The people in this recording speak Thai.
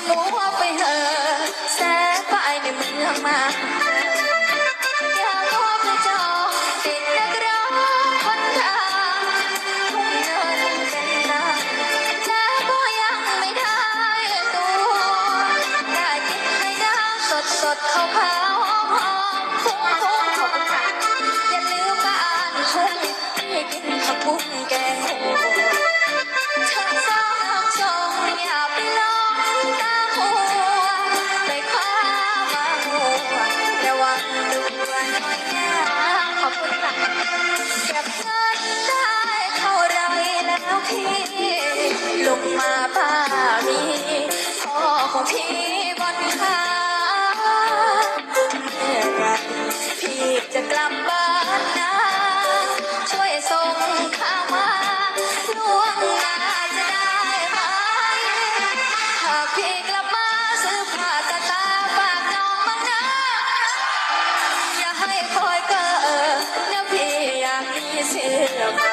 างมูวไปเหอะแสงไฟในเมืองมาอยากรอบจะจอติดนักร้อคนทาทุ่งนเป็นนาแต่ก็ยังไม่ได้ตัวได้กินไม่ได้สดสดเขาพหอมหอมพุ่งพุ่งพุ่อย่าลืมมาอ่านทุ่ให้กินผักบุ้ พี่ลงมาป่านี้พ่อของพี่บนหาเมื่อไรพี่จะกลับบ้านนะช่วยส่งข้ามาล่วงหน้าจะได้ไหมหากพี่กลับมาซื้อผ้าตาตาฝากน้องมานะอย่าให้คอยเกอเนะพี่อยากมีเสื้อ